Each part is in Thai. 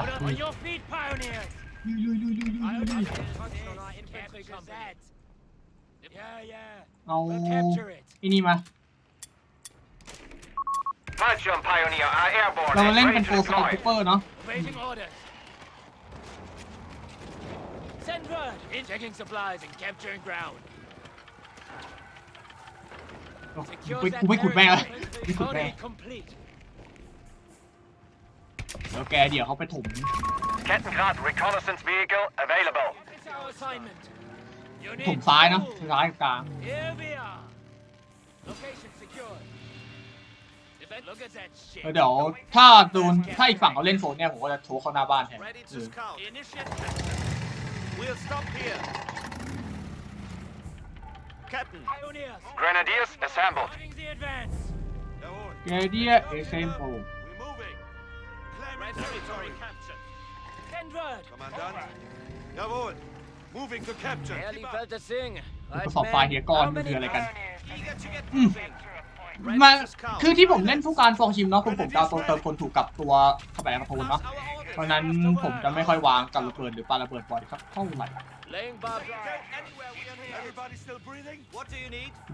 Put up on your feet, pioneers! Luy, luy, luy, luy, luy, luy. Yeah, yeah. เอา We'll capture it. ไอันนี้มา Merchant Pioneer are airborne เรามา and เล่นเป็ ready to โปรสเป deploy. คูเปอร์เนาะ Waiting orders. Send word. In checking supplies and capturing ground. กู Secure ไป that กูไปขุดแม่งละ territory. ไปขุดแม่ง Colony complete. แล้วแกเดี๋ยวเขาไปถมถมซ้ายนะซ้ายกลางเดี๋ยวถ้าโดนถ้าอีกฝั่งเขาเล่นโฟนเนี่ยผมก็จะโทรเข้าหน้าบ้านแทนเกรเนเดียสแอสเซมบ์เนเด r e สอบายเฮียก่อนมันคืออะไรกันมาคือที่ผมเล่นผู้การฟองชิมเนาะคผมผมดาวตัวเติมคนถูกกับตัวเข้าไปกระพูนเนาะเพราะนั้นผมจะไม่ค่อยวางกับระเบิดหรือปลาระเบิดบ่อยครับเท่าไหร่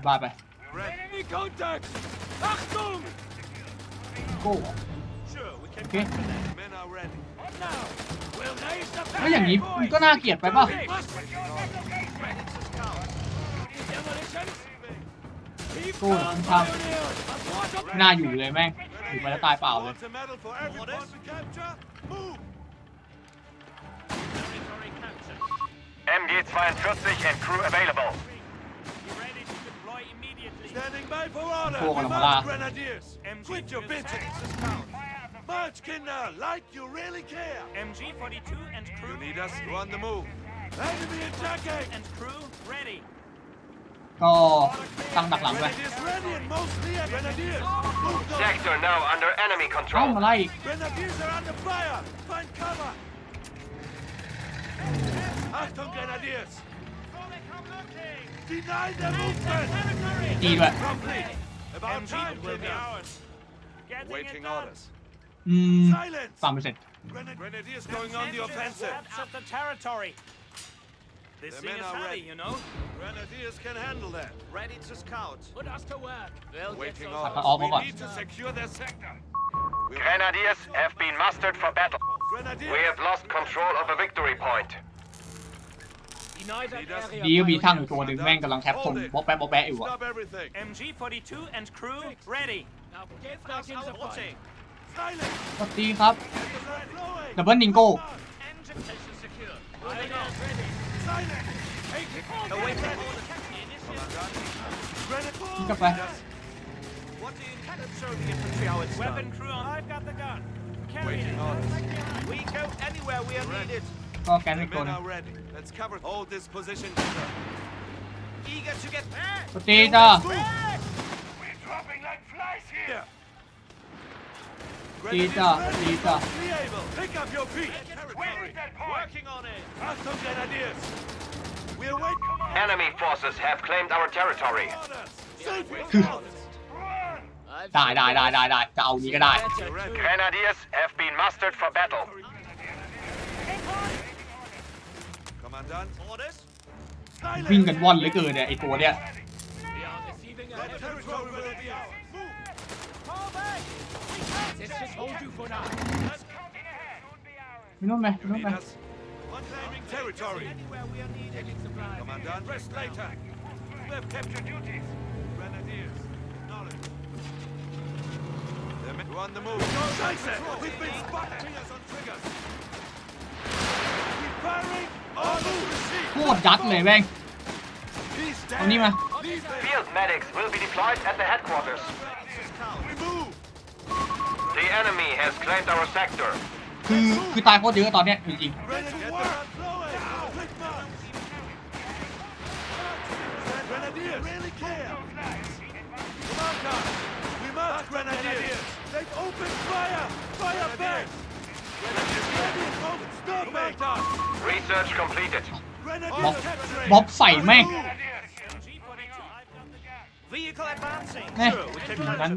บายไปโกแล้วอย่างนี้ก็น่าเกลียดไปเปล่าตู้มันทำน่าอยู่เลยแม่งอยู่ไปแล้วตายเปล่าเลย MG42 and crew available พวกกำลังมาล่า Birchkinder, like you really care. MG-42 and crew You need us ready. on the move. Enemy attacking! And crew ready. Có tăng đặc lắm vậy. Sector now under enemy control. Không oh, này. Grenadiers are under fire. Find cover. Achtung, Grenadiers. Deny the movement. Đi vậy. About time, Waiting orders. Mm, Silence! 3%. Grenadiers going on the offensive. Captured the territory. This the thing is ready. you know. Grenadiers can handle that. Ready to scout. Put us to work. They'll Waiting on. We, we need to secure their sector. Grenadiers have been mustered for battle. Grenadiers. We have lost control of a victory point. ดีมีช่างตัวหนึ่งแม่งกำลังแคปทงบ๊อบแป๊ะบ๊อบแป๊ะอยู่อะ MG42 and crew ready. Now get out in the สวัสดีครับดับเบิลนิงโก้กลับไปก็แกนอีกตัวนึงสตีจ้า Data, data. Pick up your feet. Where is that point? Working on it. Custom grenadiers. We await command. Enemy forces have claimed our territory. ได้ได้ได้ได้ได้จะเอานี้ก็ได้ Grenadiers have been mustered for battle. Commandant orders. วิ่งกันว่อนเหลือเกินเนี่ยไอตัวเนี้ย let just hold you for now. Let's counting ahead. No me, no me. Unclaiming territory. Commandant, rest later. You have kept your duties. Grenadiers, knowledge. They're on the move. Scheiße! We've been spotted! Triggers on triggers. Repairing all the sea. โคตรยัดเลยแม่ง He's Field medics will be deployed at the headquarters. The enemy has claimed our sector. คือคือตายโคตรเยอะตอนเนี้ยจริง We must Grenadiers! They've opened fire! Fire back! Grenadiers stop Research completed. Grenadiers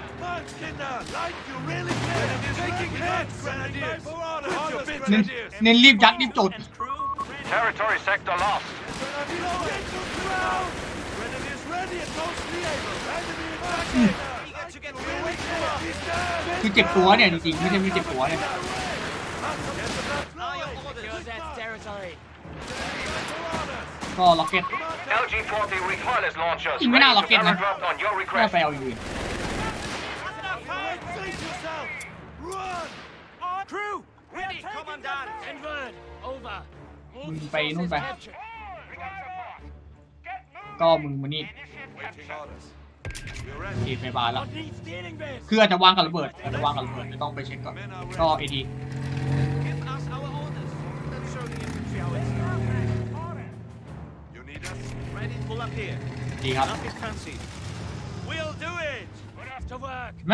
Advance, Kinder! Like you really can! Taking Grenadiers! your Territory sector lost. Grenadiers ground! Grenadiers ready at Enemy attacking! ก็ล็อกเก็ต LG-40 recoilless มึงไปนู่นไปก็มึงมานี่ทีไปบาลแล้วคืออาจจะวางกับระเบิด จะวางกับระเบิดต้องไปเช็คก่อนก็ไอดีดีครับแหม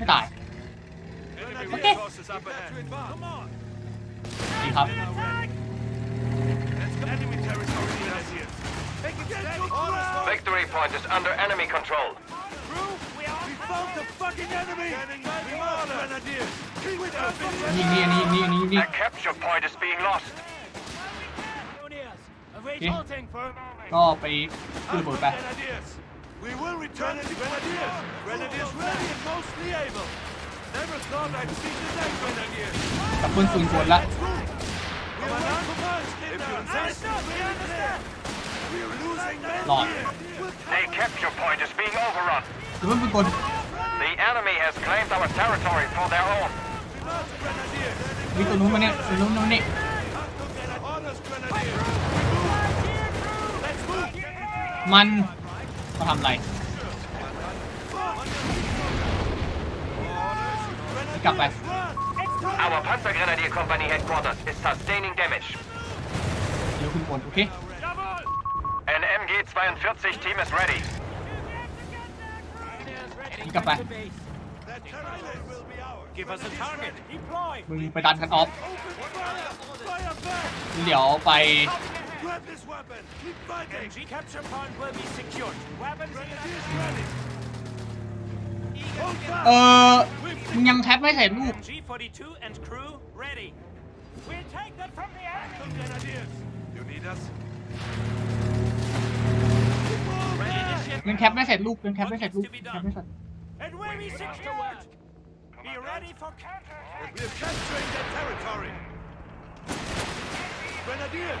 Okay. โอเค Victory point is under enemy control. We found the fucking enemy! Grenadiers! capture point is being lost. Okay. halting we will return as Grenadiers! Grenadiers ready and mostly able! Never thought I'd see the day, Grenadiers! No. They kept your point as being overrun. กลับเพื่อนฟูงกล The enemy has claimed our territory for their own. We We don't don't know know มีตัวนู้นมาเนี่ยตัวนู้นนู้นนี่มันเขาทำอะไรกลับไป Our Panzer Grenadier Company headquarters is sustaining damage. เดี๋ยวขึ้นบนโอเค An MG-42 team is ready. นี่กลับไป Give us a target. มึงไปดันคันออฟ เดี๋ยวไป Grab this weapon! Keep fighting! MG capture point will be secured. Weapons Grenadiers ready! เออยังแทบไม่เห็นลูกยังแทบไม่เห็นลูกยังแทบไม่เห็นลูกแคปไม่เห็น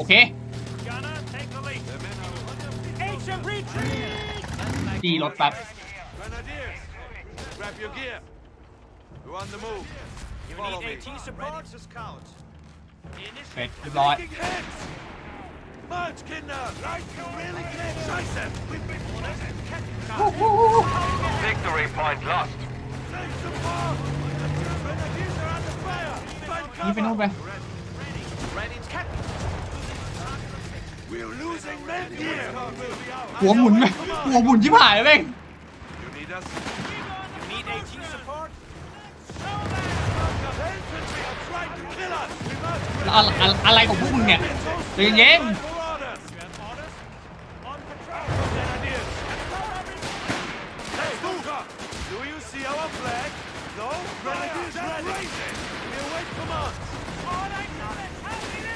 Okay. D รถแป๊บ Grab your gear. We're on the move. You Follow need AT support? count. really Scheiße! We've been Victory point lost. Save support! Grenadiers are under fire! Find cover! Even over. Ready, Captain! หัวหมุนไหมหัวหมุนชิบผายเลยเว้อะไรของพวกมึงเนี่ยใจเย็น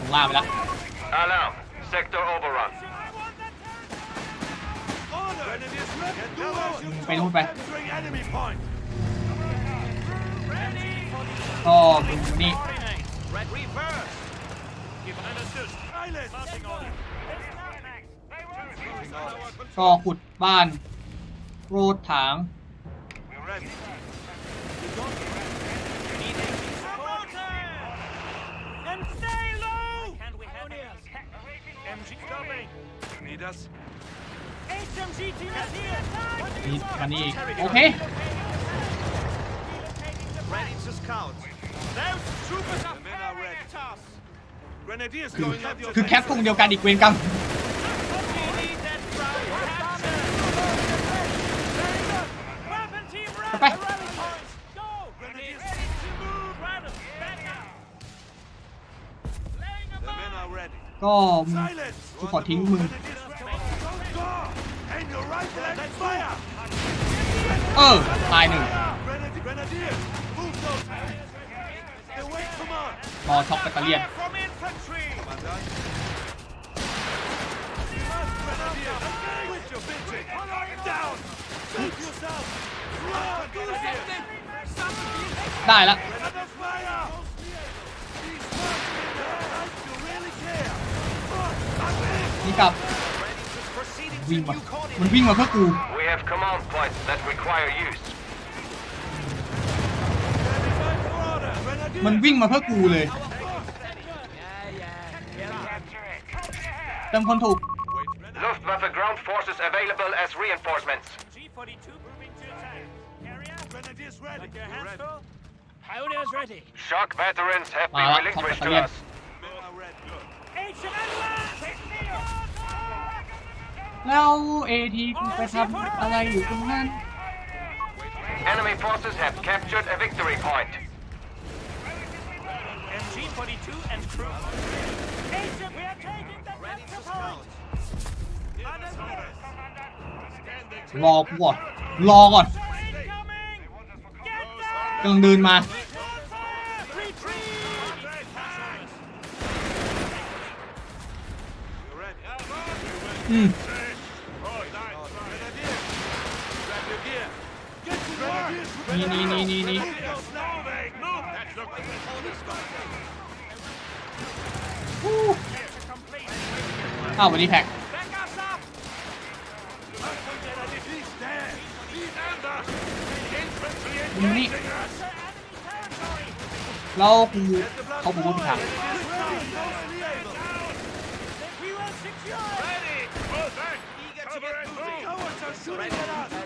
ผมลาไปแล้ว Alarm. Sector overrun. ไปรู้ไปก็นี่ Red reverse. Give an assist. Silas. Passing on. ก็ขุดบ้านโรดถาง We're ready. MG coming. You need us? HMG team is here. มีมันนี่อีกโอเค Ready to scout. Those troopers are firing at us. Grenadiers going up your คือแคปกลุ่มเดียวกันอีกเวรกรรมก็กูขอทิ้งมือเออตายหนึ่งรอช็อกแบตเตอรี่ได้ละนี่กลับวิ่งมามันวิ่งมาเพื่อกู We have command points that require use. มันวิ่งมาเพื่อกูเลยเต็มคนถูก Luftwaffe ground forces available as reinforcements. G42 moving to attack. Carrier, grenadiers ready. Your hands full. Pioneers ready. Shock veterans have been Ah, relinquished to us. Ancient แล้วเอทีไปทำอะไรอยู่ตรงนั้น Enemy forces have captured a victory point. SG-42 and crew. Agent, we are taking the capture point. รอกูก่อนรอก่อนกำลังเดินมา อืมนี่นี่นี่นี่นี่เอ้าวันนี้แพ็กนี่เรากูเขาบุกทางเ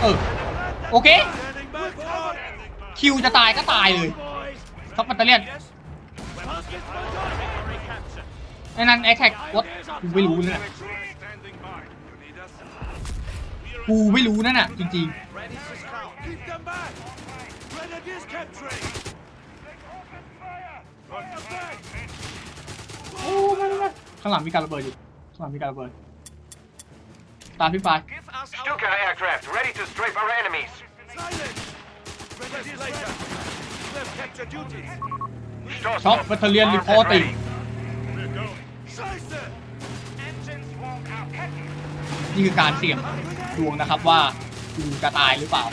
เออโอเคคิวจะตายก็ตายเลยท็อปมัตเตอร์เลียนไอ้นั่นแอคแท็กวัดกูไม่รู้นะกูไม่รู้นั่นน่ะจริงๆโอ้ข้างหลังมีการระเบิดอยู่ข้างหลังมีการระเบิดตามพี่ไปาร์ช็อปบัตเทเลียนรีพอร์ติงนี่คือการเสี่ยงดวงนะครับว่าคุณจะตายหรือเปล่า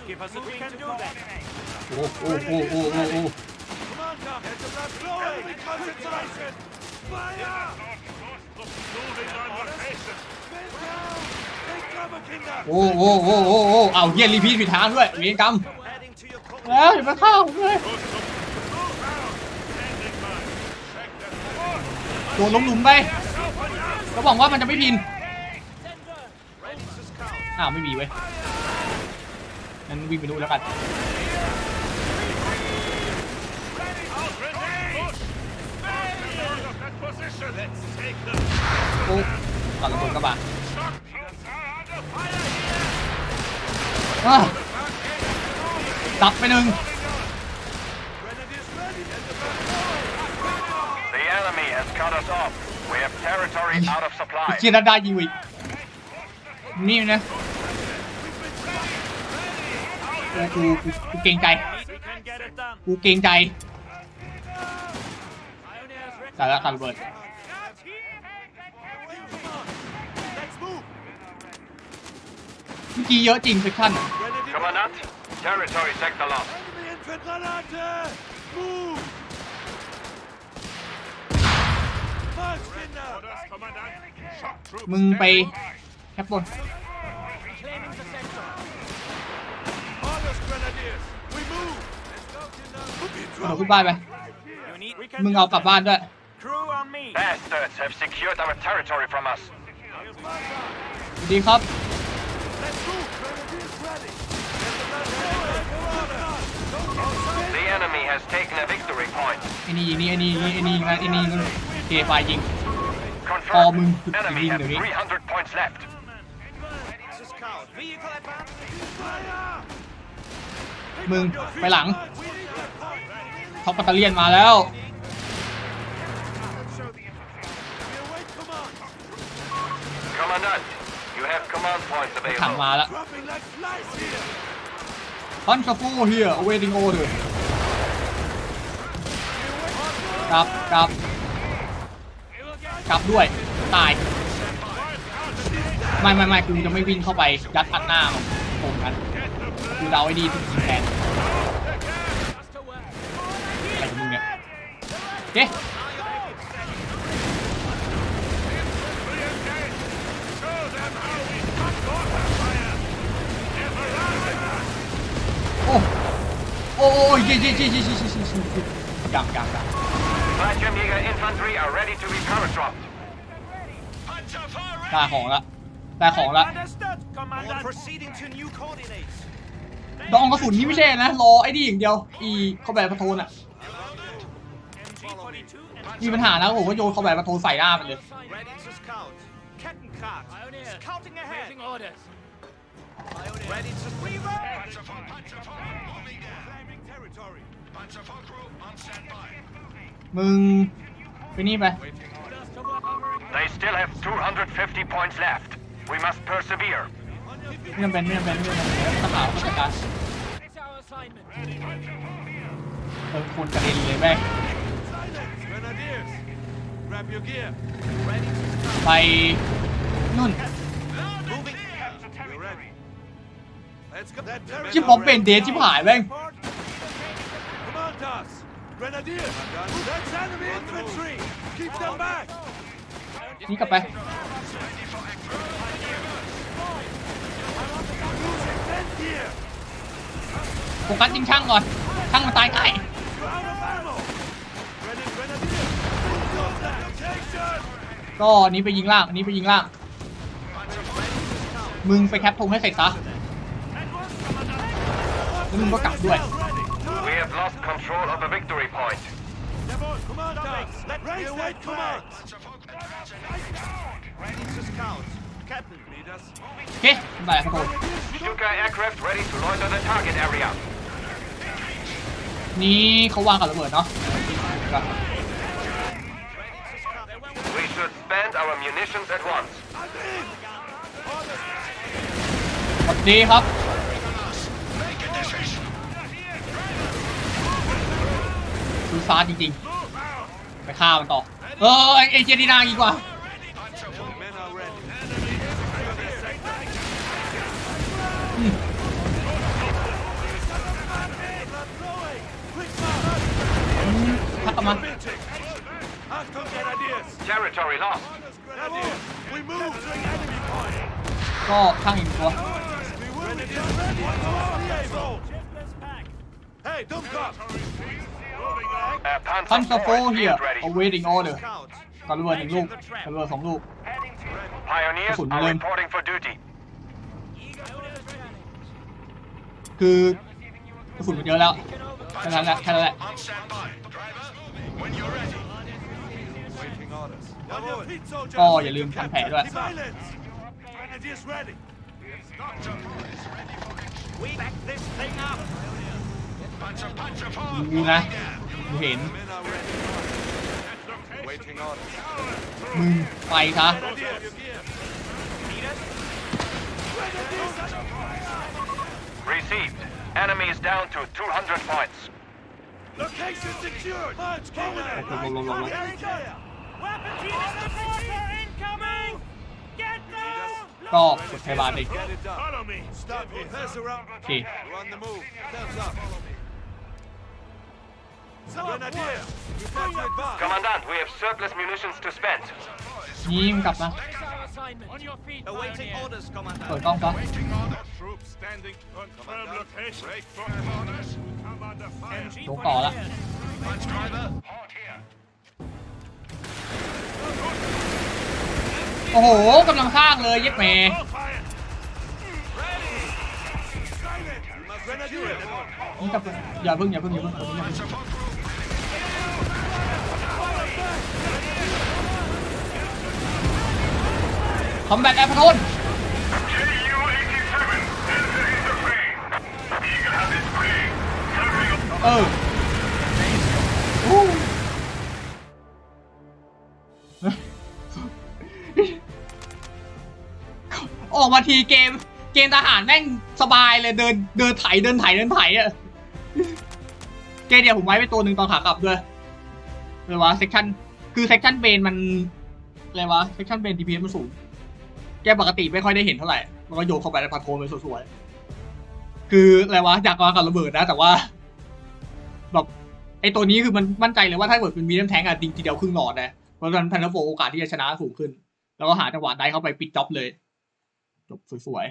โอ้โหโอ้โหโอ้เอาเยี่ยรีพีทผิดทางด้วยมีกรรมแล้วอย่ามาเข้าเลยตัวล้มลุมไปก็บอกว่ามันจะไม่พินอ้าวไม่มีเว้ยงั้นวิ่งไปดูแล้วกันปุ๊บก่อนระเบิดกระบะตับไปหนึ่ง t เชียร์ดาดายิงอีกนี่นะกูกูเกรงใจ กูเกรงใจแต่ละคาร์บอนเมื่อกี้เยอะจริงเซ็กชั่นมึงไปแคปบนเอาขึ้บ้านไปมึงเอากลับบ้านด้วย ดีครับอันนี้ยิงนี่ไอ้นี่อันนี้นี่ยิงไอ้นี่ยิงเอฟไอยิงพอมึงยิงเดี๋ยวนี้มึงไปหลังท็อปปัตเตรเลียนมาแล้วถังมาแล้วบันชาโฟเฮียเวดิงโอเดอกลับกลับกลับด้วยตาย ไม่ไม่ไม่กูจะไม่วิ่งเข้าไปยัดอัดหน้าผมกันกูเดาไอ้ดีทุกทีแทนเ๊โอ้โอ้ยเจ๊เจ๊เจ๊เจ๊เจ๊เจ๊เจ๊ดยบดัยดับย l a s h a m i ได้ของละได้ของละดองกระสุนนี่ไม่ใช่นะรอไอ้นีอย่างเดียวอีเขาแบบพะโทนอะมีปัญหาแล้วผมก็โยนคอมแบทมาโทใส่หน้ามันเลยมึงไปนี่ไป They still have 250 points left. We must persevere. นี่มังเป็นนี่มังเป็นนี่มังเป็นตะขาวตะการเออคนกระเด็นเลยแม่ไปนู่นที่ผมเป็นเดชที่หายแม่งนี่กลับไปโฟกัสยิงช่างก่อนช่างมันตายใกล้ก็อนี้ไปยิงล่างอันนี้ไปยิงล่าง มึงไปแคปทงให้เสร็จซะมึงก็กลับด้วยโอเคได้ครับนี่เขาวางกับระเบิดเนาะ expand our munitions at once. ครับดีครับ Make a decision. ซูซานจริงๆไปฆ่ามันต่อเออไอ้ไอเจดีนาดีกว่า Men are ready. อืมก็ข้างอีกตัวท่านสโฟเฮียเอาเวดิ้งออเดอร์การเรือหนึ่งลูกการเรือสองลูกสุดเลยคือกระุนมันเยอะแล้วแค่นั้นแหละแค่นั้นแหละก็อย่าลืมทำแผลด้วย It is ready. Doctor is ready for action. We back this thing up. Puncher, puncher, four. มึงนะกูเห็น Men are ready. Waiting on. มึงไปซะ Grenadiers. Need us? Received. down to 200 points. Location secured. March over there. Weapon team is the border incoming! ก็กดพยาบาลอีก Follow me. Stop it. Pass around. Run the move. Steps up. Commandant, we have surplus munitions to spend. ยิงกลับมา On your feet, Awaiting orders, Commandant. Troops standing. location. Break for orders. Punch driver. here. โอ้โหกำลังสร้างเลยเย็ดแหมนี่กลับไอย่าเพิ่งอย่าเพิ่งอย่าเพิ่งคอมแบทแอปโทนเออออกมาทีเกม เกมทหารแม่งสบายเลยเดินเดินไถ เดินไถ เดินไถอะเกมเดียวผมไว้ไปตัวหนึ่งตอนขากลับด้วย เลยวะเซกชันคือเซกชันเบนมันเลยวะเซกชันเบนดีพีเอมันสูง แกปกติไม่ค่อยได้เห็นเท่าไหร่มันก็โยกเข้าไปในพัดโคมไปสวยๆคือ อะไรวะ อยากมากับระเบิดนะ แต่ว่า แบบไอตัวนี้คือมันมั่นใจเลยว่าถ้าเกิดเป็นมีน้ำแทงอะดิงทีเดียวครึ่งหลอดนะเพราะฉะนั้นพันโฟโอกาสที่จะชนะสูงขึ้น แล้วก็หาจังหวะได้เข้าไปปิดจ็อบเลยจบสวย